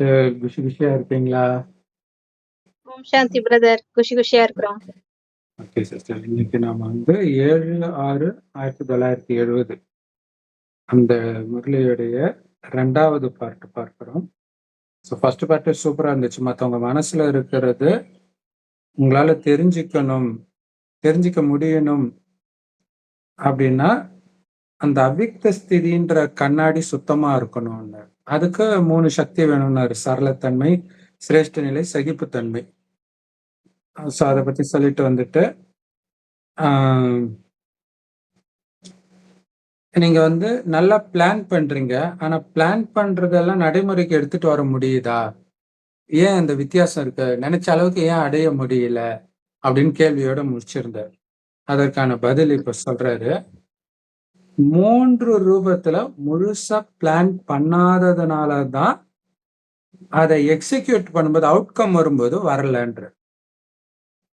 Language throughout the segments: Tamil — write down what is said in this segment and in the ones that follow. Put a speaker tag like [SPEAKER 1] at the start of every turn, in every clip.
[SPEAKER 1] சிஸ்டர் குஷி குஷியா இருக்கீங்களா
[SPEAKER 2] ஓம் சாந்தி பிரதர் குஷி குஷியா இருக்கிறோம்.
[SPEAKER 1] ஓகே சிஸ்டர் இன்னைக்கு நாம வந்து ஏழு ஆறு ஆயிரத்தி தொள்ளாயிரத்தி எழுபது. அந்த முரளியுடைய ரெண்டாவது பார்ட் பார்க்கிறோம். ஸோ ஃபர்ஸ்ட் பார்ட்டு சூப்பராக இருந்துச்சு. மற்றவங்க மனசுல இருக்கிறது உங்களால தெரிஞ்சுக்கணும் தெரிஞ்சுக்க முடியணும் அப்படின்னா அந்த அவ்விக்த ஸ்திதின்ற கண்ணாடி சுத்தமா இருக்கணும்னு. அதுக்கு மூணு சக்தி வேணும்னாரு சரளத்தன்மை சிரேஷ்ட நிலை சகிப்புத்தன்மை. ஸோ அதை பத்தி சொல்லிட்டு வந்துட்டு ஆஹ், நீங்க வந்து நல்லா பிளான் பண்றீங்க. ஆனா பிளான் பண்றதெல்லாம் நடைமுறைக்கு எடுத்துட்டு வர முடியுதா? ஏன் அந்த வித்தியாசம் இருக்கு? நினைச்ச அளவுக்கு ஏன் அடைய முடியல? அப்படின்னு கேள்வியோட முடிச்சிருந்தார். அதற்கான பதில் இப்போ சொல்றாரு. மூன்று ரூபத்துல முழுசா பிளான் பண்ணாததுனால தான் அதை எக்ஸிக்யூட் பண்ணும்போது அவுட்கம் வரும்போது வரலன்ற.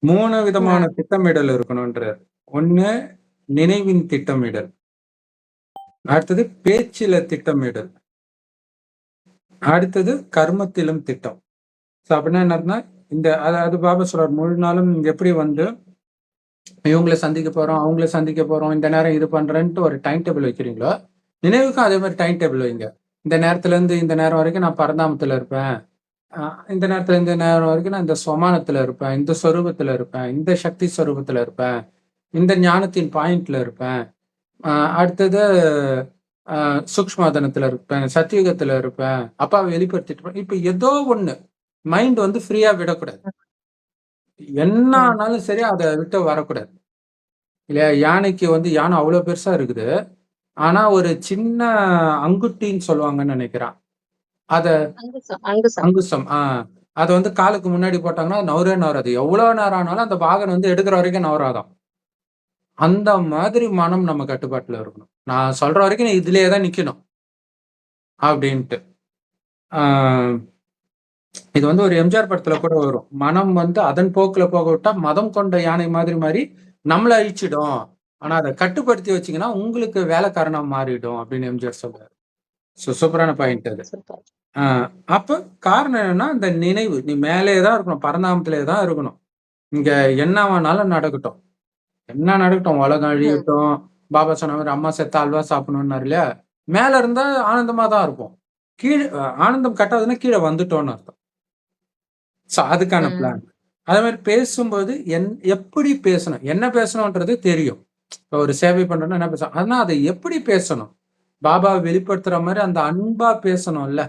[SPEAKER 1] மூணு விதமான திட்டமிடல் இருக்கணும்ன்றார். ஒண்ணு நினைவின் திட்டமிடல். அடுத்தது பேச்சில திட்டமிடல். அடுத்தது கர்மத்திலும் திட்டம். ஸோ அப்படின்னா என்னன்னா இந்த அதாவது பாபா சொல்றார் முழு நாளும் எப்படி வந்து இவங்களை சந்திக்க போறோம் அவங்கள சந்திக்க போறோம் இந்த நேரம் இது பண்றேன்ட்டு ஒரு டைம் டேபிள் வைக்கிறீங்களோ? நினைவுக்கும் அதே மாதிரி டைம் டேபிள் வைங்க. இந்த நேரத்துல இருந்து இந்த நேரம் வரைக்கும் நான் பரந்தாமத்துல இருப்பேன். இந்த நேரத்துல இந்த நேரம் வரைக்கும் நான் இந்த சொமானத்துல இருப்பேன் இந்த சொரூபத்துல இருப்பேன் இந்த சக்தி ஸ்வரூபத்தில் இருப்பேன் இந்த ஞானத்தின் பாயிண்ட்ல இருப்பேன். ஆஹ் அடுத்தது ஆஹ் இருப்பேன் சத்தியுகத்துல இருப்பேன். அப்பாவை வெளிப்படுத்திட்டு இருப்பேன். இப்ப ஏதோ ஒண்ணு மைண்ட் வந்து ஃப்ரீயாக விடக்கூடாது. என்ன ஆனாலும் சரி அதை விட்டு வரக்கூடாது. இல்லையா? யானைக்கு வந்து யானை அவ்வளவு பெருசா இருக்குது. ஆனா ஒரு சின்ன அங்குட்டின்னு சொல்லுவாங்கன்னு நினைக்கிறான். அத
[SPEAKER 2] அங்குசம்
[SPEAKER 1] ஆஹ் அதை வந்து காலுக்கு முன்னாடி போட்டாங்கன்னா அது நவரே நவராது. எவ்வளவு நேரம் ஆனாலும் அந்த பாகன் வந்து எடுக்கிற வரைக்கும் நவராதான் அந்த மாதிரி மனம் நம்ம கட்டுப்பாட்டுல இருக்கணும். நான் சொல்ற வரைக்கும் நீ இதுலயே தான் நிக்கணும். அப்படின்ட்டு. ஆஹ் இது வந்து ஒரு எம்ஜிஆர் படத்துல கூட வரும். மனம் வந்து அதன் போக்குல போக விட்டா மதம் கொண்ட யானை மாதிரி மாதிரி நம்மள அழிச்சிடும். ஆனா அதை கட்டுப்படுத்தி வச்சீங்கன்னா உங்களுக்கு வேலைக்காரனா மாறிடும் அப்படின்னு எம்ஜிஆர் சொல்றாரு. சு- சூப்பரான பாயிண்ட் அது. அப்ப காரணம் என்னன்னா இந்த நினைவு. நீ மேலே தான் இருக்கணும் பரந்தாமத்திலே தான் இருக்கணும். இங்க என்ன வேணாலும் நடக்கட்டும். என்ன நடக்கட்டும்? உலகம் அழியட்டும் பாபா சொன்ன மாதிரி அம்மா செத்த அல்வா சாப்பிடணும்னாரு இல்லையா? மேல இருந்தா ஆனந்தமா தான் இருப்போம் கீழே ஆனந்தம் கட்டாதுன்னா கீழே வந்துட்டோம்னு அர்த்தம். ஸோ அதுக்கான. பிளான் அதே மாதிரி பேசும்போது என் எப்படி பேசணும்? என்ன பேசணும்ன்றது தெரியும். இப்போ ஒரு சேவை பண்றோம்னா என்ன பேசணும்? ஆனா அதை எப்படி பேசணும்? பாபாவை வெளிப்படுத்துற மாதிரி அந்த அன்பா பேசணும்ல.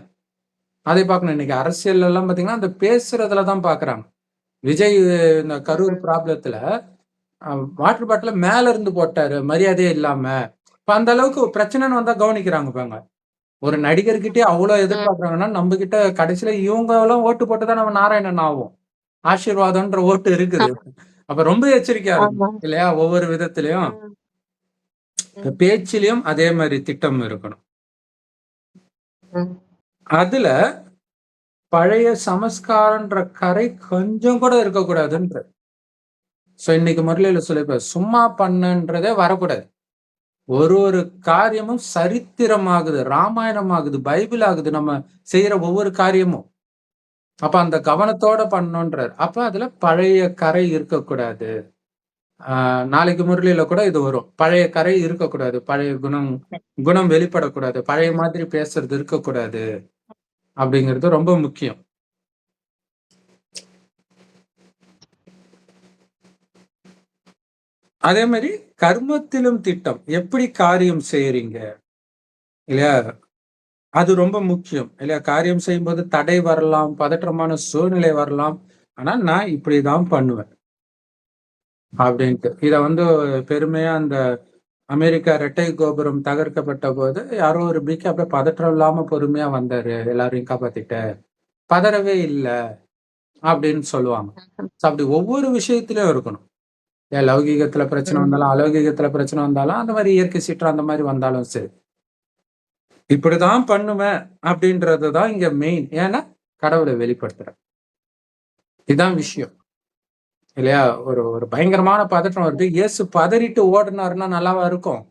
[SPEAKER 1] அதை பார்க்கணும். இன்னைக்கு அரசியல் எல்லாம் பாத்தீங்கன்னா அந்த பேசுறதுல தான் பாக்குறாங்க விஜய் இந்த கரூர் ப்ராப்ளத்துல வாட்டர் பாட்டில மேல இருந்து போட்டாரு மரியாதையே இல்லாம. இப்ப அந்த அளவுக்கு பிரச்சனைன்னு வந்தா கவனிக்கிறாங்க பாங்க ஒரு நடிகர்கிட்டயே அவ்வளவு எதிர்பார்க்கறாங்கன்னா நம்ம கிட்ட கடைசியில இவங்க எல்லாம் ஓட்டு போட்டுதான் நம்ம நாராயணன் ஆகும் ஆசீர்வாதம்ன்ற ஓட்டு இருக்குது. அப்ப ரொம்ப எச்சரிக்கையா இருக்கும் இல்லையா? ஒவ்வொரு விதத்திலயும். பேச்சிலையும் அதே மாதிரி திட்டம் இருக்கணும். அதுல பழைய சமஸ்காரன்ற கரை கொஞ்சம் கூட இருக்கக்கூடாதுன்ற. சோ இன்னைக்கு முரளியில சொல்லிப்ப சும்மா பண்ணன்றதே வரக்கூடாது. ஒரு ஒரு காரியமும் சரித்திரமாகுது ராமாயணம் ஆகுது பைபிள் ஆகுது நம்ம செய்யற ஒவ்வொரு காரியமும். அப்ப அந்த கவனத்தோட பண்ணணுன்றார் அப்ப அதுல பழைய கரை இருக்கக்கூடாது. ஆஹ் நாளைக்கு முரளியில கூட இது வரும். பழைய கரை இருக்கக்கூடாது. பழைய குணம் குணம் வெளிப்படக்கூடாது. பழைய மாதிரி பேசுறது இருக்கக்கூடாது. அப்படிங்கிறது ரொம்ப முக்கியம். அதே மாதிரி கர்மத்திலும் திட்டம். எப்படி காரியம் செய்யறீங்க இல்லையா? அது ரொம்ப முக்கியம். இல்லையா? காரியம் செய்யும்போது தடை வரலாம் பதற்றமான சூழ்நிலை வரலாம். ஆனா நான் இப்படிதான் பண்ணுவேன். அப்படின்ட்டு. இத வந்து பெருமையா அந்த அமெரிக்கா இரட்டை கோபுரம் தகர்க்கப்பட்ட போது யாரோ ஒரு பிக்கு அப்படியே பதற்றம் இல்லாம பொறுமையா வந்தாரு. எல்லாரையும் காப்பாத்திட்ட. பதறவே இல்லை. அப்படின்னு சொல்லுவாங்க. அப்படி ஒவ்வொரு விஷயத்திலயும் இருக்கணும். லௌகீகத்துல பிரச்சனை. வந்தாலும் அலௌகீகத்துல பிரச்சனை வந்தாலும் அந்த மாதிரி இயற்கை சீற்றம் அந்த மாதிரி வந்தாலும் சரி. இப்படிதான் பண்ணுவேன் அப்படின்றதுதான் இங்க மெயின் ஏன்னா கடவுளை வெளிப்படுத்துற இதுதான் விஷயம். இல்லையா? ஒரு ஒரு பயங்கரமான பதற்றம் வருது. இயேசு பதறிட்டு ஓடுனாருன்னா நல்லாவா இருக்கும்?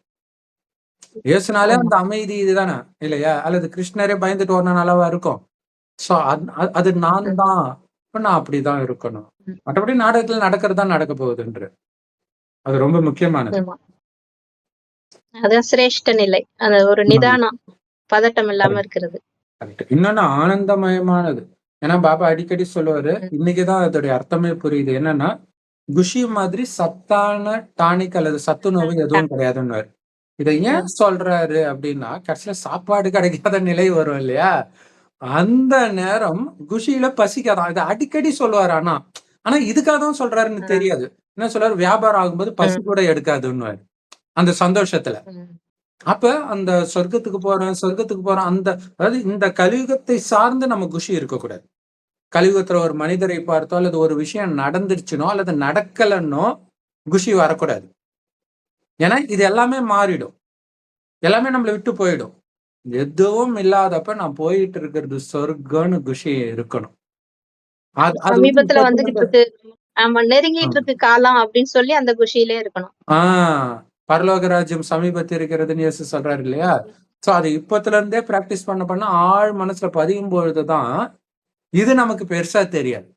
[SPEAKER 1] இயேசுனாலே அந்த அமைதி இதுதானே? இல்லையா? அல்லது கிருஷ்ணரே பயந்துட்டு ஓடினா நல்லாவா இருக்கும்? சோ அது நான் தான் நான் அப்படிதான் இருக்கணும். மற்றபடி நாடகத்துல நடக்கிறது தான் நடக்க போகுதுன்று. அது ரொம்ப முக்கியமானது.
[SPEAKER 2] அதான் சிரேஷ்ட நிலை. அந்த ஒரு. நிதானம் பதட்டம் இல்லாம இருக்கிறது.
[SPEAKER 1] இன்னொன்னு ஆனந்தமயமானது. ஏன்னா பாபா அடிக்கடி சொல்லுவாரு. இன்னைக்குதான் அதோடைய அர்த்தமே புரியுது. என்னன்னா குஷி மாதிரி சத்தான டானிக் அல்லது சத்துணவு எதுவும் கிடையாதுன்னு இதை ஏன் சொல்றாரு அப்படின்னா கடைசியில சாப்பாடு கிடைக்காத நிலை வரும் இல்லையா? அந்த நேரம் குஷியில பசிக்காதான். இதை அடிக்கடி சொல்லுவாரு ஆனா. ஆனா இதுக்காக தான் சொல்றாருன்னு. தெரியாது. என்ன சொல்றாரு? வியாபாரம் ஆகும்போது பசி கூட எடுக்காதுன்னு அந்த சந்தோஷத்துல. அப்ப அந்த சொர்க்கத்துக்கு போறேன் சொர்க்கத்துக்கு போறேன் அந்த அதாவது இந்த கலியுகத்தை சார்ந்து நம்ம குஷி இருக்கக்கூடாது. கலியுகத்துல ஒரு மனிதரை பார்த்தோ அல்லது ஒரு விஷயம் நடந்துருச்சுனோ அல்லது நடக்கலன்னோ குஷி வரக்கூடாது. ஏன்னா இது எல்லாமே மாறிடும். எல்லாமே நம்மளை விட்டு போயிடும். எதுவும் இல்லாதப்ப நான் போயிட்டு இருக்கிறது சொர்க்கம்னு குஷி இருக்கணும்.
[SPEAKER 2] சமீபத்துல வந்துகிட்டு இருக்கு. ஆமா நெருங்கிட்டு இருக்கு காலம் அப்படின்னு சொல்லி அந்த குஷியிலே இருக்கணும்.
[SPEAKER 1] ஆஹ் பரலோக ராஜ்யம் சமீபத்தில் இருக்கிறதுன்னு இயேசு சொல்றாரு இல்லையா? சோ அது இப்பத்துல இருந்தே பிராக்டிஸ் பண்ண பண்ண ஆழ் மனசுல பதியும் பொழுதுதான் இது நமக்கு பெருசா தெரியாது.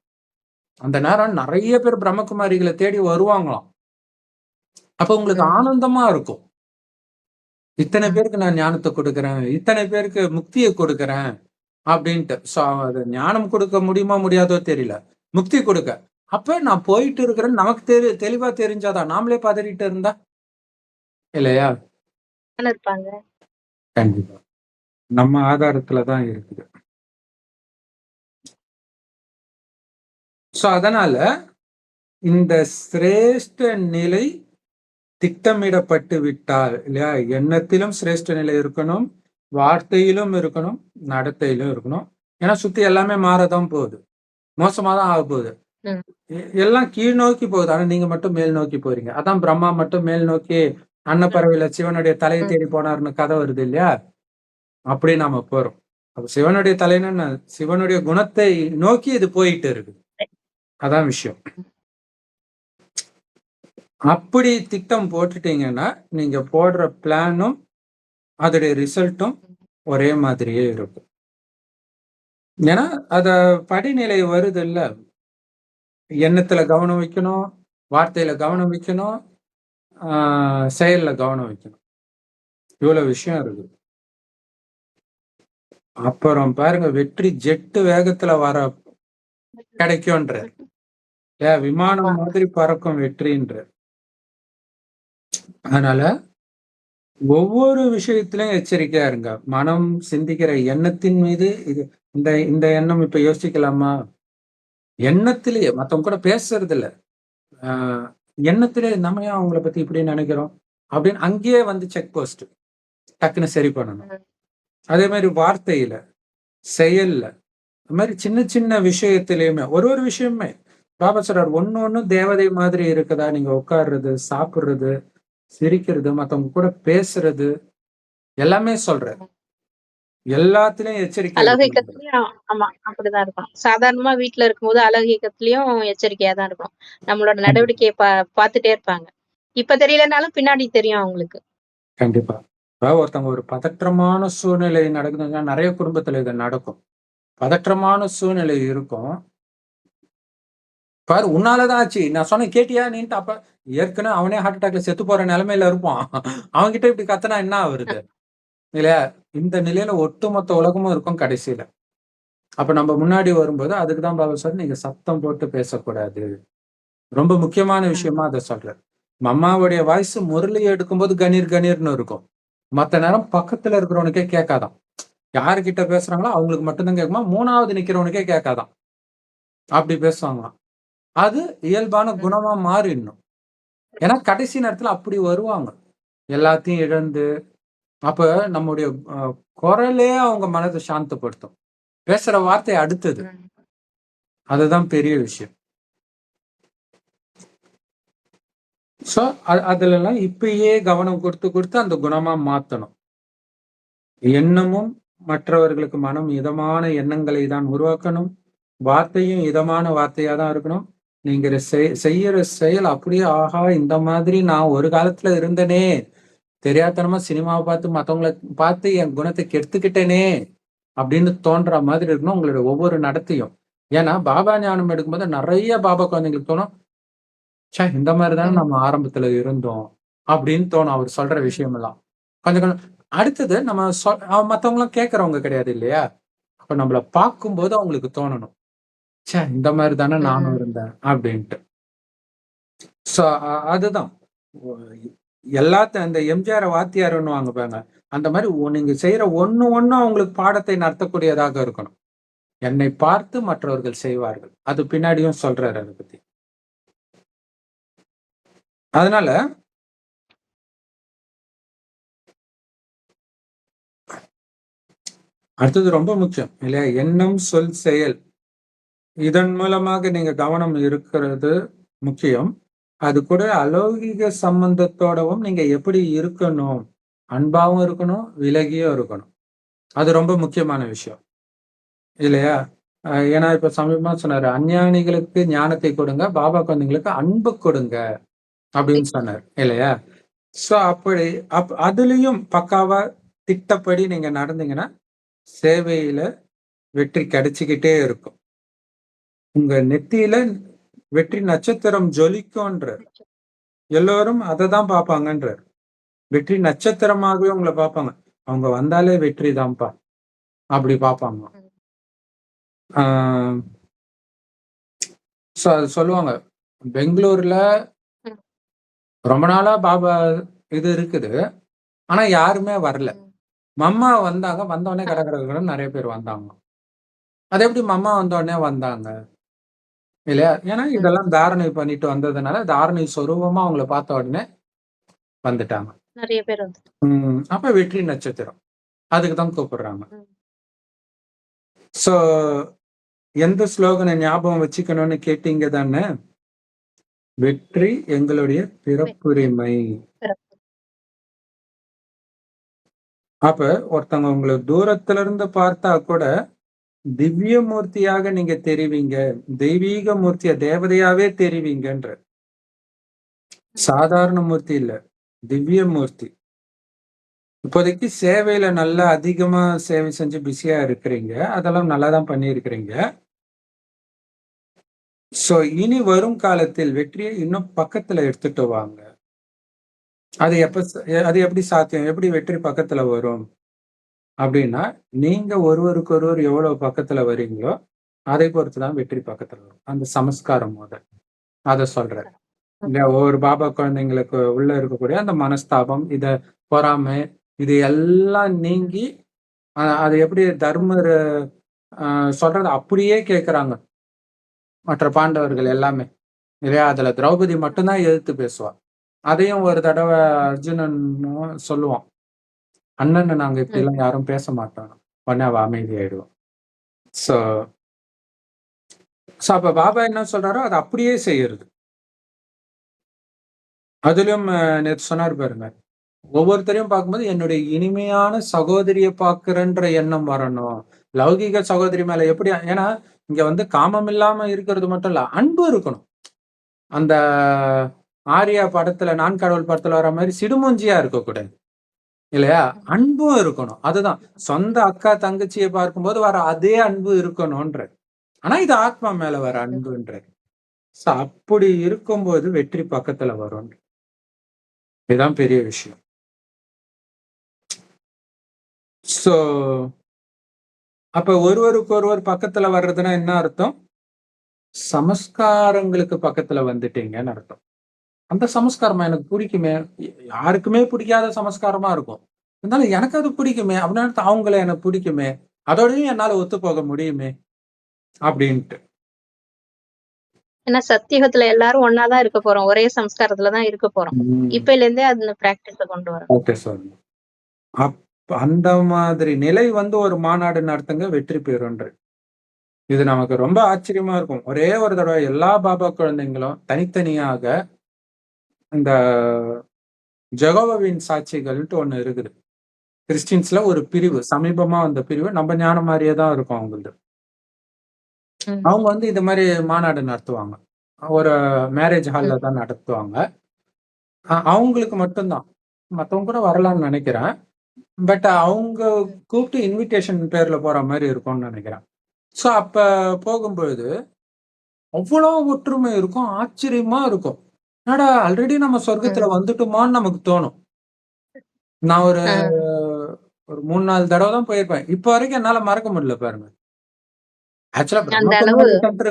[SPEAKER 1] அந்த நேரம் நிறைய பேர் பிரம்மகுமாரிகளை தேடி வருவாங்களாம். அப்ப உங்களுக்கு. ஆனந்தமா இருக்கும். இத்தனை. பேருக்கு நான் ஞானத்தை கொடுக்கறேன் இத்தனை பேருக்கு முக்தியை கொடுக்கறேன் அப்படின்ட்டு. சோ அது ஞானம் கொடுக்க முடியுமா முடியாதோ தெரியல. முக்தி கொடுக்க. அப்ப நான் போயிட்டு இருக்கிறேன்னு நமக்கு தெரி தெளிவா தெரிஞ்சாதான் நாமளே பதறிட்டு இருந்தா? இல்லையா? கண்டிப்பா. நம்ம ஆதாரத்துலதான் இருக்குது. சோ அதனால இந்த சிரேஷ்ட நிலை திட்டமிடப்பட்டு விட்டால் இல்லையா? எண்ணத்திலும் சிரேஷ்ட நிலை இருக்கணும் வார்த்தையிலும் இருக்கணும் நடத்தையிலும் இருக்கணும். ஏன்னா சுத்தி எல்லாமே மாறதான் போகுது. மோசமா தான் ஆக போகுது. எல்லாம் கீழ் நோக்கி போகுது. ஆனா நீங்க மட்டும் மேல் நோக்கி போறீங்க. அதான் பிரம்மா மட்டும் மேல் நோக்கி அன்னப்பறவையில சிவனுடைய தலையை. தேடி போனாருன்னு கதை வருது இல்லையா? அப்படி நாம போறோம். அப்ப சிவனுடைய தலைன்னு என்ன? சிவனுடைய குணத்தை நோக்கி இது போயிட்டு இருக்கு அதான் விஷயம். அப்படி திட்டம் போட்டுட்டீங்கன்னா நீங்க போடுற பிளானும் அதோடைய ரிசல்ட்டும் ஒரே மாதிரியே இருக்கும். ஏன்னா அத படிநிலை வருது இல்ல. எண்ணத்துல கவனம் வைக்கணும் வார்த்தையில கவனம் வைக்கணும் ஆஹ் செயல்ல கவனம் வைக்கணும். இவ்வளவு விஷயம் இருக்கு அப்புறம் பாருங்க வெற்றி ஜெட்டு வேகத்துல வர கிடைக்கும்ன்ற. ஏன் விமானம் மாதிரி பறக்கும் வெற்றின்ற. அதனால ஒவ்வொரு விஷயத்திலும் எச்சரிக்கையா இருங்க. மனம் சிந்திக்கிற எண்ணத்தின் மீது இது இந்த இந்த எண்ணம் இப்ப யோசிக்கலாமா? எண்ணத்திலேயே மத்தவங்க கூட பேசுறது இல்ல ஆஹ் எண்ணத்திலே நம்ம ஏன் அவங்கள பத்தி இப்படி நினைக்கிறோம்? அப்படின்னு அங்கேயே வந்து செக் போஸ்ட் டக்குன்னு சரி பண்ணணும். அதே மாதிரி வார்த்தையில செயல்ல அது மாதிரி சின்ன சின்ன விஷயத்திலயுமே ஒரு ஒரு விஷயமே பாபா சொல்றார் ஒண்ணு ஒண்ணு தேவதை மாதிரி இருக்குதா? நீங்க உட்கார்றது சாப்பிடுறது சிரிக்கிறது மத்தவங்க கூட பேசுறது எல்லாமே சொல்றாரு. எல்லாத்துலயும் எச்சரிக்கை இருக்கணும்.
[SPEAKER 2] அலௌகிக்கத்திலயும் ஆமா அப்படிதான் இருக்கணும் சாதாரணமா வீட்டுல இருக்கும்போது அலௌகிக்கத்திலயும் எச்சரிக்கையா தான் இருக்கணும் நம்மளோட நடவடிக்கையை பா பார்த்துட்டே இருப்பாங்க. இப்ப தெரியலனாலும் பின்னாடி தெரியும் அவங்களுக்கு.
[SPEAKER 1] கண்டிப்பா. இப்ப ஒருத்தவங்க ஒரு பதற்றமான சூழ்நிலை நடக்குதுன்னா நிறைய குடும்பத்துல இது நடக்கும். பதற்றமான சூழ்நிலை இருக்கும். பாரு உன்னாலதான் ஆச்சு. நான் சொன்னேன் கேட்டியா நீன்ட்டு அப்ப ஏற்கனவே அவனே ஹார்ட் அட்டாக்ல செத்து போற நிலைமையில இருப்பான். அவன்கிட்ட இப்படி கத்தனா என்ன வருது? இல்லையா? இந்த நிலையில ஒட்டுமொத்த உலகமும் இருக்கும் கடைசியில. அப்ப நம்ம முன்னாடி வரும்போது அதுக்குதான் பாபா சார் நீங்க சத்தம் போட்டு பேசக்கூடாது. ரொம்ப முக்கியமான விஷயமா அதை சொல்றாரு. மம்மாவுடைய வாய்ஸ் முரளி எடுக்கும்போது கணீர் கணீர்னு இருக்கும். மத்த நேரம் பக்கத்துல இருக்கிறவனுக்கே கேட்காதான். யாருக்கிட்ட பேசுறாங்களோ அவங்களுக்கு மட்டும்தான் கேட்குமா? மூணாவது நிக்கிறவனுக்கே கேட்காதான். அப்படி பேசுவாங்களாம். அது இயல்பான குணமா மாறிடணும். ஏன்னா கடைசி நேரத்துல அப்படி வருவாங்க. எல்லாத்தையும் இழந்து அப்ப நம்முடைய அஹ், குரலே அவங்க மனதை சாந்தப்படுத்தும். பேசுற வார்த்தை அடுத்தது. அதுதான் பெரிய விஷயம். சோ அதுல எல்லாம் இப்பயே கவனம் கொடுத்து கொடுத்து அந்த குணமா மாத்தணும். எண்ணமும் மற்றவர்களுக்கு மனம் இதமான எண்ணங்களை தான் உருவாக்கணும். வார்த்தையும் இதமான வார்த்தையா தான் இருக்கணும். நீங்க செய்- செய்யற செயல் அப்படியே ஆஹா இந்த மாதிரி நான் ஒரு காலத்துல இருந்தனே தெரியாதனமா சினிமாவை பார்த்து மத்தவங்களை பார்த்து என் குணத்தை கெடுத்துக்கிட்டேனே அப்படின்னு தோன்ற மாதிரி இருக்கணும் உங்களுடைய ஒவ்வொரு நடத்தையும். ஏன்னா பாபா ஞானம் எடுக்கும்போது நிறைய பாபா குழந்தைங்களுக்கு தோணும் ச்சே இந்த மாதிரி தானே நம்ம ஆரம்பத்துல இருந்தோம் அப்படின்னு தோணும் அவர் சொல்ற விஷயம் எல்லாம் கொஞ்சம் கொஞ்சம் அடுத்தது நம்ம சொல் மற்றவங்களாம் கேட்கறவங்க கிடையாது இல்லையா? அப்ப நம்மள பார்க்கும்போது அவங்களுக்கு தோணணும். ச்சே இந்த மாதிரி தானே நானும் இருந்தேன் அப்படின்ட்டு. ஸோ அதுதான். எல்லாத்த அந்த எம்ஜிஆர் வாத்தியார்னு வாங்க அந்த மாதிரி நீங்க செய்யற ஒண்ணு ஒன்னும் அவங்களுக்கு பாடத்தை நடத்தக்கூடியதாக இருக்கணும். என்னை பார்த்து மற்றவர்கள் செய்வார்கள். அது பின்னாடியும் சொல்றாரு அதை பத்தி. அதனால அடுத்தது ரொம்ப முக்கியம் இல்லையா? எண்ணம் சொல் செயல். இதன் மூலமாக நீங்க கவனம் இருக்கிறது முக்கியம். அது கூட அலௌகிக சம்பந்தத்தோடவும் நீங்க எப்படி இருக்கணும்? அன்பாவும் இருக்கணும் விலகியும் இருக்கணும். அது ரொம்ப முக்கியமான விஷயம். இல்லையா? ஏன்னா இப்ப சமீபமா சொன்னாரு அஞ்ஞானிகளுக்கு ஞானத்தை கொடுங்க பாபா குழந்தைங்களுக்கு அன்பு கொடுங்க அப்படின்னு சொன்னார். இல்லையா? சோ அப்படி அப் அதுலயும் பக்காவா திட்டப்படி நீங்க நடந்தீங்கன்னா சேவையில வெற்றி கிடைச்சிக்கிட்டே இருக்கும். உங்க நெத்தியில வெற்றி நட்சத்திரம் ஜொலிக்கும்ன்ற எல்லோரும் அதை தான் பார்ப்பாங்கன்றார். வெற்றி நட்சத்திரமாகவே உங்களை பார்ப்பாங்க. அவங்க வந்தாலே வெற்றி தான்ப்பா அப்படி பார்ப்பாங்க. சொல்லுவாங்க. பெங்களூர்ல. ரொம்ப நாளா பாபா இது இருக்குது. ஆனா யாருமே வரல. மம்மா வந்தாங்க. வந்த உடனே கடை கடை நிறைய பேர் வந்தாங்க. அது எப்படி மம்மா வந்த உடனே வந்தாங்க? இல்லையா? ஏன்னா இதெல்லாம் தாரணை பண்ணிட்டு வந்ததுனால தாரணை சொரூபமா அவங்கள பார்த்த உடனே வந்துட்டாங்க.
[SPEAKER 2] நிறைய பேர் வந்து.
[SPEAKER 1] உம் அப்ப வெற்றி நட்சத்திரம். அதுக்கு தான் கூப்பிடுறாங்க. சோ எந்த ஸ்லோகனை ஞாபகம் வச்சுக்கணும்னு கேட்டீங்க தானே? வெற்றி எங்களுடைய பிறப்புரிமை.
[SPEAKER 2] பிறப்பு.
[SPEAKER 1] அப்ப ஒருத்தவங்க உங்களை தூரத்துல இருந்து பார்த்தா கூட திவ்ய மூர்த்தியாக நீங்க தெரிவிங்க. தெய்வீக மூர்த்திய தேவதையாவே தெரிவிங்கன்ற. சாதாரண மூர்த்தி இல்ல. திவ்ய மூர்த்தி இப்போதைக்கு சேவையில நல்லா அதிகமா சேவை செஞ்சு பிஸியா இருக்கிறீங்க. அதெல்லாம் நல்லா தான் பண்ணியிருக்கிறீங்க. சோ இனி வரும் காலத்தில் வெற்றியை இன்னும் பக்கத்துல எடுத்துட்டு வாங்க. அது எப்ப அது எப்படி சாத்தியம்? எப்படி வெற்றி பக்கத்துல வரும்? அப்படின்னா நீங்க ஒருவருக்கு ஒருவர் எவ்வளவு பக்கத்துல வரீங்களோ அதை பொறுத்து தான் வெற்றி பக்கத்துல வரும். அந்த சமஸ்காரம் முத. அத சொல்றேன். இந்த ஒவ்வொரு பாபா குழந்தைங்களுக்கு உள்ள இருக்கக்கூடிய அந்த மனஸ்தாபம் இத பொறாமை இது எல்லாம் நீங்கி அது எப்படி தர்மர் சொல்றது அப்படியே கேக்குறாங்க. மற்ற பாண்டவர்கள் எல்லாமே. இல்லையா? அதுல திரௌபதி மட்டும்தான் எதிர்த்து பேசுவா அதையும் ஒரு தடவை அர்ஜுனன் சொல்லுவான். அண்ணன் நாங்க இப்படி எல்லாம் யாரும் பேச மாட்டோம். உடனே அவ அமைதி ஆயிடுவோம் சோ சோ அப்ப பாபா என்ன சொல்றாரோ அது அப்படியே செய்யறது. அதுலயும் நேத்து சொன்னார் பாருங்க. ஒவ்வொருத்தரையும் பார்க்கும்போது என்னுடைய இனிமையான சகோதரியை பார்க்கிறன்ற எண்ணம் வரணும். லௌகிக சகோதரி மேல எப்படி ஏன்னா இங்க வந்து காமம் இல்லாம இருக்கிறது மட்டும் இல்ல அன்பு இருக்கணும். அந்த ஆர்யா படத்துல நான் கடவுள் படத்துல வர மாதிரி சிடுமூஞ்சியா இருக்கக்கூடாது. இல்லையா? அன்பும் இருக்கணும். அதுதான். சொந்த அக்கா தங்கச்சியை பார்க்கும்போது வர அதே அன்பு இருக்கணும்ன்ற ஆனா இது ஆத்மா மேல வர அன்புன்ற சோ அப்படி இருக்கும்போது வெற்றி பக்கத்துல வரும் இதுதான் பெரிய விஷயம். சோ அப்ப ஒருவருக்கு ஒருவர் பக்கத்துல வர்றதுன்னா என்ன அர்த்தம்? சமஸ்காரங்களுக்கு பக்கத்துல வந்துட்டீங்கன்னு அர்த்தம். அந்த சமஸ்காரமா எனக்கு பிடிக்குமே. யாருக்குமே பிடிக்காத சமஸ்காரமா இருக்கும். இருந்தாலும் எனக்கு அது பிடிக்குமே. அப்படின்னு அவங்கள எனக்கு பிடிக்குமே. அதோடயும் என்னால ஒத்து போக முடியுமே. அப்படின்ட்டு.
[SPEAKER 2] ஏன்னா சத்தியுகத்துல எல்லாரும் ஒன்னாதான் இருக்க போறோம். ஒரே சம்ஸ்காரத்துலதான் இருக்க போறோம். இப்பையில இருந்தே அது பிராக்டிஸ்ல கொண்டு வரோம்.
[SPEAKER 1] ஓகே அப் அந்த மாதிரி நிலை வந்து ஒரு மாநாடு நடத்துங்க வெற்றி பெறுன்ற இது நமக்கு ரொம்ப ஆச்சரியமா இருக்கும். ஒரே ஒரு தடவை எல்லா பாபா குழந்தைங்களும் தனித்தனியாக இந்த ஜெகோவாவின் சாட்சிகள்ட்டு ஒண்ணு இருக்குது கிறிஸ்டின்ஸ்ல ஒரு பிரிவு சமீபமா வந்த பிரிவு நம்ம ஞானம் மாதிரியே தான் இருக்கும் அவங்களது
[SPEAKER 2] ம்.
[SPEAKER 1] அவங்க வந்து இந்த மாதிரி மாநாடு நடத்துவாங்க ஒரு மேரேஜ் ஹால்ல தான் நடத்துவாங்க அவங்களுக்கு மட்டும்தான் மத்தவங்க கூட வரலாம்னு நினைக்கிறேன் பட் அவங்க கூப்பிட்டு இன்விடேஷன் பேர்ல போற மாதிரி இருக்கும்னு நினைக்கிறேன். ஸோ அப்ப போகும்பொழுது, அவ்வளோ ஒற்றுமை இருக்கும். ஆச்சரியமா இருக்கும். என்னடா ஆல்ரெடி நம்ம சொர்க்கத்துல. வந்துட்டோமான்னு நமக்கு தோணும். நான் ஒரு. ஒரு 3, 4 தடவ தான் போயிருப்பேன். இப்ப வரைக்கும் என்னால மறக்க முடியல பாருங்க. ஆக்சுவலா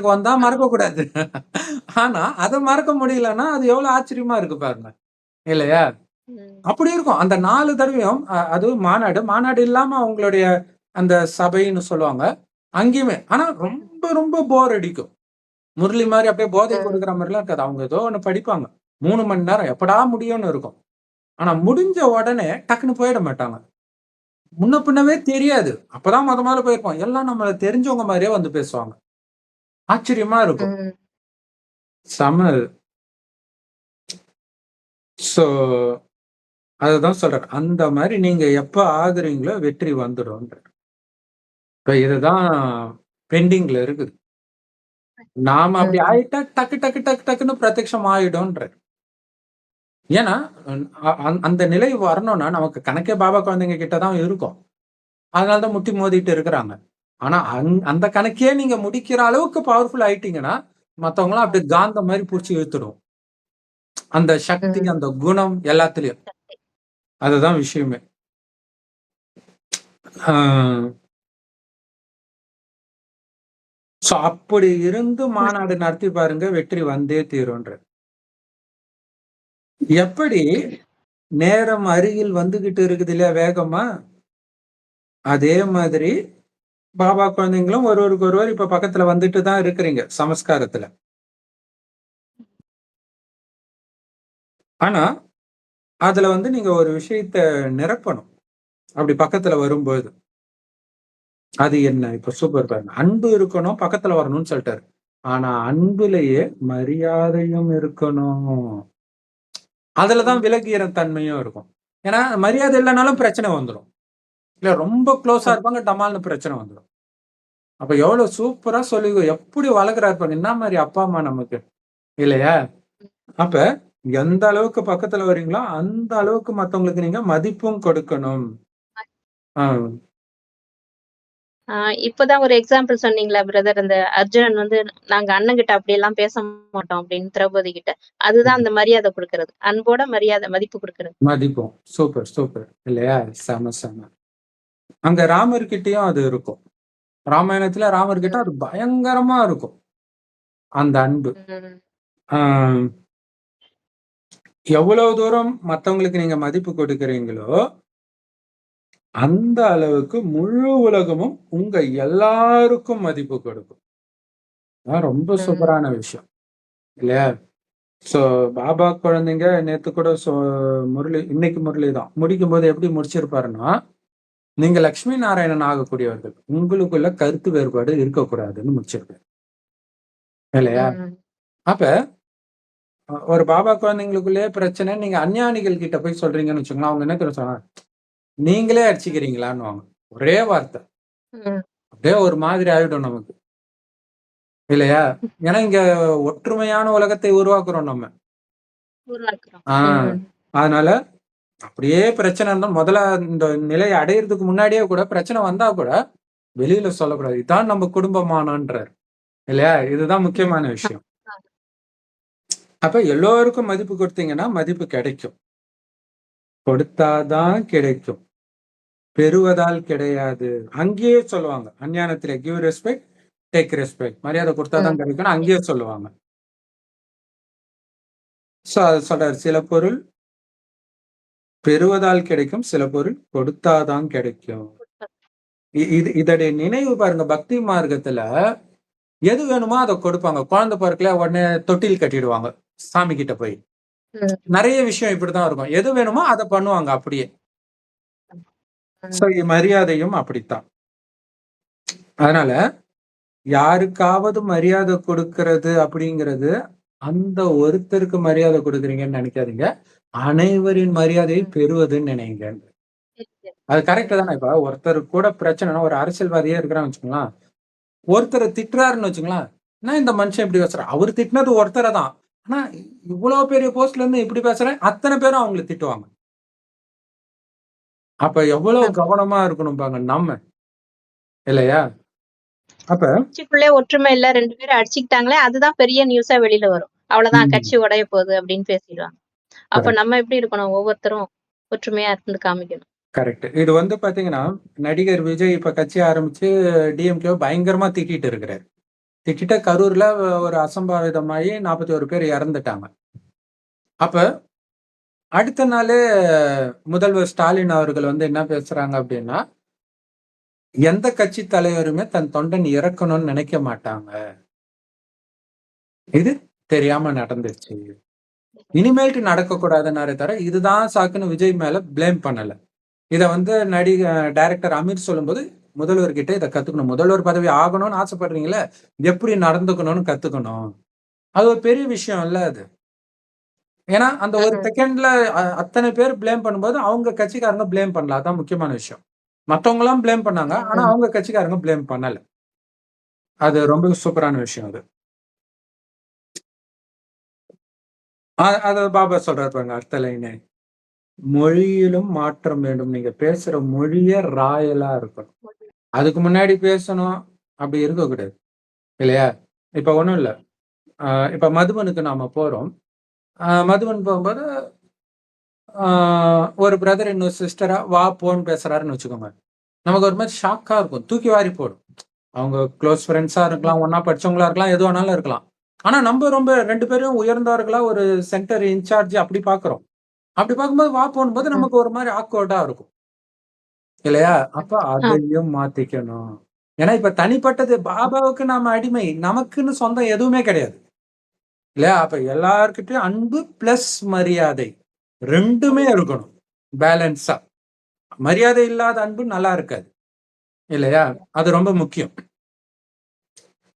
[SPEAKER 1] வந்தா மறக்கக்கூடாது. ஆனா, அத மறக்க முடியலன்னா, அது எவ்வளோ ஆச்சரியமா இருக்கு பாருங்க. இல்லையா? அப்படி இருக்கும். அந்த 4 தடவையும் அதுவும் மாநாடு. மாநாடு இல்லாம அவங்களுடைய அந்த சபைன்னு சொல்லுவாங்க. அங்கேயுமே. ஆனா ரொம்ப ரொம்ப போர் அடிக்கும். முரளி மாரி அப்படியே போதை. கொடுக்குற மாரிலாம் இருக்காது. அவங்க ஏதோ ஒண்ணு படிப்பாங்க. 3 மணி நேரம் எப்படா முடியும்னு இருக்கும். ஆனா முடிஞ்ச உடனே டக்குன்னு போயிட மாட்டாங்க. முன்ன பின்னவே தெரியாது. அப்பதான் மொத மொதல்ல போயிருப்போம். எல்லாம் நம்மள தெரிஞ்சவங்க மாரியே வந்து பேசுவாங்க. ஆச்சரியமா இருக்கும்.
[SPEAKER 2] ம்.
[SPEAKER 1] செம அது. ஸோ அதுதான் சொல்றேன். அந்த மாரி நீங்க எப்ப ஆகுறீங்களோ வெற்றி. இப்ப இதுதான் பெண்டிங்ல இருக்குது. நாம அப்படி. ஆயிட்டா டக்கு டக்கு டக்கு டக்குன்னு பிரத்யக்ஷம் ஆயிடும்ன்றார். ஏன்னா, அந்த நிலை வரணும்னா நமக்கு கணக்கே பாபா குழந்தைங்க கிட்ட தான் இருக்கும். அதனால தான் முட்டி மோதிட்டு இருக்கிறாங்க. ஆனா அந் அந்த கணக்கே நீங்க முடிக்கிற அளவுக்கு பவர்ஃபுல் ஆயிட்டீங்கன்னா, மத்தவங்கலாம் அப்படியே காந்தம் மாரி புடிச்சு இழுத்துடும். அந்த சக்தி. அந்த குணம் எல்லாத்துலயும். அதுதான் விஷயமே. சோ அப்படி இருந்து மாநாடு நடத்தி பாருங்க, வெற்றி வந்தே தீரும்ன்ற எப்படி நேரம் அருகில் வந்துகிட்டு இருக்குது இல்லையா வேகமா? அதே மாதிரி பாபா குழந்தைங்களும் ஒருவருக்கு ஒருவர் இப்ப பக்கத்துல வந்துட்டு தான் இருக்கிறீங்க, சமஸ்காரத்துல. ஆனா, அதுல வந்து நீங்க ஒரு விஷயத்த நிரப்பணும். அப்படி பக்கத்துல வரும்போது அது என்ன? இப்ப சூப்பர் பாருங்க. அன்பு இருக்கணும், பக்கத்துல வரணும்னு சொல்லிட்டாரு ஆனா அன்புலயே மரியாதையும் இருக்கணும்.
[SPEAKER 2] அதுலதான்
[SPEAKER 1] விலகிற தன்மையும் இருக்கும். ஏன்னா மரியாதை இல்லனாலும் பிரச்சனை வந்துடும் இல்ல ரொம்ப க்ளோஸா இருப்பாங்க, டமால்னு பிரச்சனை வந்துடும் அப்ப எவ்வளவு சூப்பரா சொல்லி எப்படி வளர்க்குறாரு பாருங்க. என்ன மாதிரி அப்பா, அம்மா நமக்கு. இல்லையா? அப்ப எந்த அளவுக்கு பக்கத்துல வரீங்களோ, அந்த அளவுக்கு மத்தவங்களுக்கு நீங்க மதிப்பும் கொடுக்கணும். ஆஹ்
[SPEAKER 2] ஆ இப்பதான் ஒரு எக்ஸாம்பிள் சொன்னீங்களா பிரதர், அந்த அர்ஜுனன் வந்து நாங்க அண்ணன்கிட்ட அப்படியெல்லாம் பேச மாட்டோம் அப்படின்னு திரௌபதி கிட்ட. அதுதான். அந்த மரியாதை குடுக்குறது. அன்போட மரியாதை, மதிப்பு குடுக்குறது.
[SPEAKER 1] மதிப்போம். Super, super. இல்லையா? செம, செம. அங்க ராமர் கிட்டயும் அது இருக்கும். ராமாயணத்துல ராமர் கிட்ட
[SPEAKER 2] ம்.
[SPEAKER 1] அது பயங்கரமா இருக்கும். அந்த அன்பு. எவ்வளவு தூரம் மத்தவங்களுக்கு நீங்க மதிப்பு கொடுக்கிறீங்களோ அந்த அளவுக்கு முழு உலகமும் உங்க எல்லாருக்கும் மதிப்பு கொடுக்கும். அதான் ரொம்ப. சூப்பரான விஷயம். இல்லையா? ஸோ பாபா குழந்தைங்க நேத்து கூட சொ முரளி இன்னைக்கு முரளி தான். முடிக்கும்போது எப்படி முடிச்சிருப்பாருன்னா, நீங்க லட்சுமி நாராயணன் ஆகக்கூடியவர்கள். உங்களுக்குள்ள கருத்து வேறுபாடு இருக்கக்கூடாதுன்னு முடிச்சிருப்பாரு. இல்லையா? அப்ப ஒரு பாபா குழந்தைங்களுக்குள்ளேயே பிரச்சனை நீங்க அஞ்ஞானிகள் கிட்ட போய் சொல்றீங்கன்னு வச்சுக்கோங்களேன், அவங்க என்ன தெரியுமா சொல்லுவாங்க? நீங்களே அடிச்சுக்கிறீங்களான்னுவாங்க. ஒரே வார்த்தை. அப்படியே ஒரு மாதிரி ஆயிடும் நமக்கு. இல்லையா? ஏன்னா இங்க ஒற்றுமையான உலகத்தை உருவாக்குறோம் நம்ம.
[SPEAKER 2] உருவாக்குறோம்.
[SPEAKER 1] ஆ.
[SPEAKER 2] ம்.
[SPEAKER 1] அதனால அப்படியே பிரச்சனை இருந்தா முதல்ல இந்த நிலைய அடையறதுக்கு முன்னாடியே கூட பிரச்சனை வந்தா கூட, வெளியில சொல்லக்கூடாது. இதான் நம்ம குடும்பமானன்றாரு. இல்லையா? இதுதான் முக்கியமான விஷயம். அப்ப எல்லோருக்கும் மதிப்பு குடுத்தீங்கன்னா, மதிப்பு கிடைக்கும். கொடுத்தா தான் கிடைக்கும். பெறுவதால் கிடையாது. அங்கேயே சொல்லுவாங்க. அஞ்ஞானத்திலே கிவ் ரெஸ்பெக்ட், டேக் ரெஸ்பெக்ட். மரியாதை குடுத்தா தான்
[SPEAKER 2] ம்.
[SPEAKER 1] கிடைக்கும்னு அங்கேயே சொல்லுவாங்க. ஸோ அது சொல்றாரு. சில பொருள் பெறுவதால் கிடைக்கும். சில பொருள் கொடுத்தா தான் கிடைக்கும். இது இதோடைய நினைவு பாருங்க பக்தி மார்க்கத்துல, எது வேணுமோ அத கொடுப்பாங்க. குழந்தை பொறக்கலையா உடனே தொட்டில் கட்டிடுவாங்க. சாமி கிட்ட போய். நெறைய விஷயம் இப்படித்தான் இருக்கும். எது வேணுமோ அத பண்ணுவாங்க அப்படியே. மரியாதையும் அப்படித்தான். அதனால, யாருக்காவது மரியாதை கொடுக்கிறது அப்படிங்கிறது, அந்த ஒருத்தருக்கு மரியாதை குடுக்குறீங்கன்னு நெனைக்காதீங்க. அனைவரின் மரியாதையை. பெறுவதுன்னு நினைங்க. அது கரெக்ட் தானே. இப்ப ஒருத்தர் கூட பிரச்சனைனா ஒரு அரசியல்வாதியே இருக்கிறான்னு வச்சுக்கோங்களேன். ஒருத்தர திட்டுறாருன்னு வச்சுக்கங்களேன். என்ன இந்த மனுஷன் இப்படி பேசுறான்? அவரு திட்டினது ஒருத்தர தான். ஆனா இவ்வளோ பெரிய போஸ்ட்ல இருந்து இப்படி பேசுறேன், அத்தன பேரும் அவங்கள திட்டுவாங்க. அப்ப எவ்வளவு. கவனமா இருக்கணும் பாருங்க நம்ம. இல்லையா? அப்ப
[SPEAKER 2] கட்சிக்குள்ளே ஒற்றுமை இல்ல 2 பேரும் அடிச்சுக்கிட்டாங்களே, அதுதான் பெரிய நியூஸா வெளில வரும். அவ்வளவுதான். கட்சி உடைய போகுது அப்படின்னு பேசிருவாங்க. அப்ப. நம்ம எப்படி இருக்கணும்? ஒவ்வொருத்தரும் ஒற்றுமையா இருந்து காமிக்கணும்.
[SPEAKER 1] கரெக்ட். இது வந்து பாத்தீங்கன்னா, நடிகர் விஜய் இப்ப கட்சி ஆரம்பிச்சு டிஎம்கேவ பயங்கரமா திட்டிட்டு இருக்கிறாரு. திட்டிட்டு கரூர்ல ஒரு அசம்பாவிதமாயி 41 பேர் இறந்துட்டாங்க. அப்ப அடுத்த நாள் முதல்வர் ஸ்டாலின் அவர்கள் வந்து என்ன பேசுறாங்க அப்படின்னா, எந்த கட்சி தலைவருமே தன் தொண்டன் இறக்கணும்னு நினைக்க மாட்டாங்க. இது தெரியாம நடந்துச்சு இனிமேல்ட்டு நடக்கக்கூடாதுன்னாரே தவிர, இதுதான் சாக்குன்னு விஜய் மேல பிளேம் பண்ணல. இதை வந்து நடிக டைரக்டர் அமீர் சொல்லும்போது, முதல்வர்கிட்ட இத கத்துக்கணும். முதல்வர் பதவி ஆகணும்னு ஆசைப்படுறீங்களே எப்படி நடந்துக்கணும்னு கத்துக்கணும். அது ஒரு பெரிய விஷயம் இல்ல அது. ஏன்னா, அந்த ஒரு. செகண்ட்ல அத்தனை பேர் பிளேம் பண்ணும்போது, அவங்க கட்சிக்காரங்க பிளேம் பண்ணல. அதான் முக்கியமான விஷயம். மத்தவங்கலாம் பிளேம் பண்ணாங்க. ஆனா. அவங்க கட்சிக்காரங்க பிளேம் பண்ணல. அது ரொம்ப சூப்பரான விஷயம் அது. அத பாபா சொல்றாரு பாருங்க அடுத்த லைனு. மொழியிலும் மாற்றம் வேண்டும். நீங்க பேசுற மொழியே ராயலா இருக்கணும். அதுக்கு முன்னாடி பேசணும். அப்படி இருக்கக்கூடாது. இல்லையா? இப்ப ஒண்ணும் இல்ல. இப்ப மதுபனுக்கு நாம போறோம். மதுவன் மதுபன் போகும்போது, ஒரு பிரதர் இன்னொரு சிஸ்டரா வா, போன்னு பேசுறாருன்னு வச்சுக்கோங்க. நமக்கு ஒரு மாதிரி ஷாக்கா இருக்கும். தூக்கி வாரி போடும். அவங்க க்ளோஸ் ஃப்ரெண்ட்ஸா இருக்கலாம், ஒன்னா படிச்சவங்களா இருக்கலாம், எது வேணாலும் இருக்கலாம். ஆனா நம்ம ரொம்ப ரெண்டு பேரும் உயர்ந்தவர்களா ஒரு சென்டர் இன்சார்ஜ் அப்படி பாக்குறோம் அப்படி பார்க்கும்போது வா,
[SPEAKER 2] போகும்போது
[SPEAKER 1] நமக்கு ஒரு மாதிரி ஆக்வர்டா இருக்கும். இல்லையா? அப்ப அதையும் மாத்திக்கணும். ஏன்னா இப்ப தனிப்பட்டது பாபாவுக்கு நாம அடிமை. நமக்குன்னு சொந்தம் எதுவுமே கிடையாது. இல்லையா? அப்ப எல்லார்கிட்டயும் அன்பு பிளஸ் மரியாதை. 2மே இருக்கணும். பேலன்ஸா. மரியாதை இல்லாத அன்பு நல்லா இருக்காது. இல்லையா? அது ரொம்ப முக்கியம்.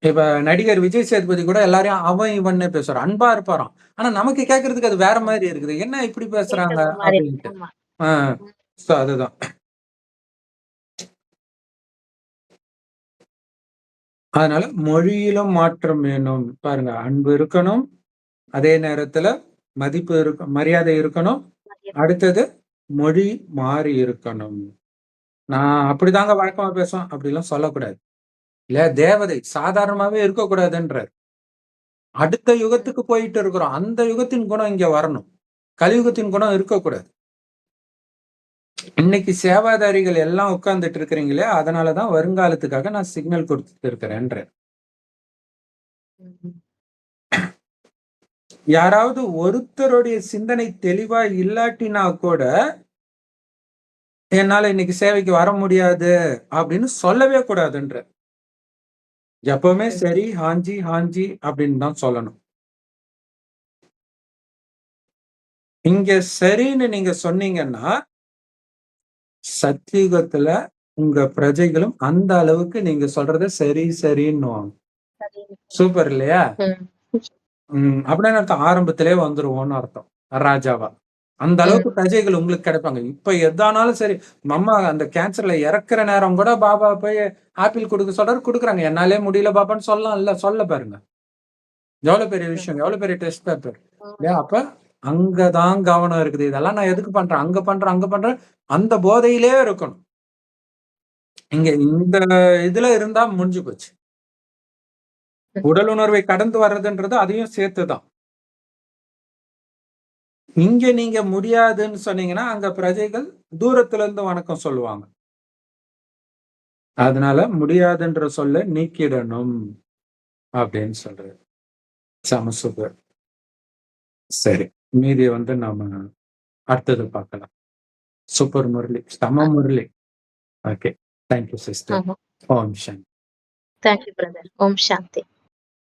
[SPEAKER 1] இப்ப நடிகர் விஜய் சேதுபதி கூட எல்லாரையும் அவன், இவன்னு பேசுறான். அன்பா இருப்பாராம். ஆனா நமக்கு கேட்கறதுக்கு அது வேற மாரி இருக்குது. என்ன இப்படி பேசுறாங்க? அப்படின்ட்டு.
[SPEAKER 2] ஆமா.
[SPEAKER 1] ஆ.
[SPEAKER 2] ம்.
[SPEAKER 1] சோ அதுதான். அதனால மொழியிலும் மாற்றம் வேணும். பாருங்க அன்பு இருக்கணும். அதே நேரத்துல மதிப்பு இருக்க மரியாதை இருக்கணும். அடுத்தது மொழி மாறி இருக்கணும். நான் அப்படிதாங்க வழக்கமா பேசுவேன். அப்படிலாம் சொல்லக்கூடாது. இல்ல தேவதை சாதாரணமாவே இருக்கக்கூடாதுன்றாரு. அடுத்த யுகத்துக்கு போயிட்டு இருக்கிறோம். அந்த யுகத்தின் குணம் இங்க வரணும். கலியுகத்தின் குணம் இருக்கக்கூடாது. இன்னைக்கு சேவாதாரிகள் எல்லாம் உட்கார்ந்துட்டு இருக்கிறீங்களே, அதனால தான் வருங்காலத்துக்காக நான் சிக்னல் கொடுத்துட்டு இருக்கிறேன்றேன். யாராவது ஒருத்தருடைய சிந்தனை தெளிவா இல்லாட்டினா கூட என்னால இன்னைக்கு சேவைக்கு வர முடியாது அப்படின்னு சொல்லவே கூடாதுன்றேன். எப்பவுமே சரி, ஹாஞ்சி, ஹாஞ்சி அப்படின்னு தான் சொல்லணும். இங்க சரின்னு நீங்க சொன்னீங்கன்னா சத்தியுகத்துல உங்க பிரஜைகளும் அந்த அளவுக்கு நீங்க சொல்றத சரி, சரின்னுவாங்க.
[SPEAKER 2] சரி.
[SPEAKER 1] சூப்பர் இல்லையா?
[SPEAKER 2] ம்.
[SPEAKER 1] ம். அப்படின்னா அர்த்தம் ஆரம்பத்திலே வந்துருவோம்னு அர்த்தம். ராஜாவா. அந்த அளவுக்கு. பிரஜைகள் உங்களுக்கு கிடைப்பாங்க. இப்ப எதானாலும் சரி, அம்மா அந்த கேன்சர்ல இறக்குற நேரம் கூட பாபா போய் ஆப்பிள் குடுக்க சொல்றாரு, குடுக்குறாங்க. என்னாலயே முடியல பாபான்னு சொல்லலாம்ல. சொல்ல பாருங்க. எவ்வளவு பெரிய. விஷயம். எவ்வளவு பெரிய டெஸ்ட் பேப்பர். இல்லையா? அப்ப அங்கதான் கவனம் இருக்குது. இதெல்லாம் நான் எதுக்கு பண்றேன்? அங்க பண்றேன், அங்க பண்றேன். அந்த போதையிலே இருக்கணும். இங்க இந்த இதுல இருந்தா முடிஞ்சு போச்சு. உடல் உணர்வை கடந்து வர்றதுன்றது அதையும் சேர்த்துதான் இங்க நீங்க முடியாதுன்னு சொன்னீங்கன்னா, அங்க பிரஜைகள் தூரத்துல இருந்து வணக்கம் சொல்லுவாங்க. அதனால முடியாதுன்ற சொல்ல நீக்கிடணும். அப்படின்னு சொல்றது செம சரி. மீதிய வந்து நாம அடுத்தது பார்க்கலாம். சூப்பர் முரளி. செம Murali. Okay. Thank you sister. Om Shanti.
[SPEAKER 2] Thank you brother. Om Shanti.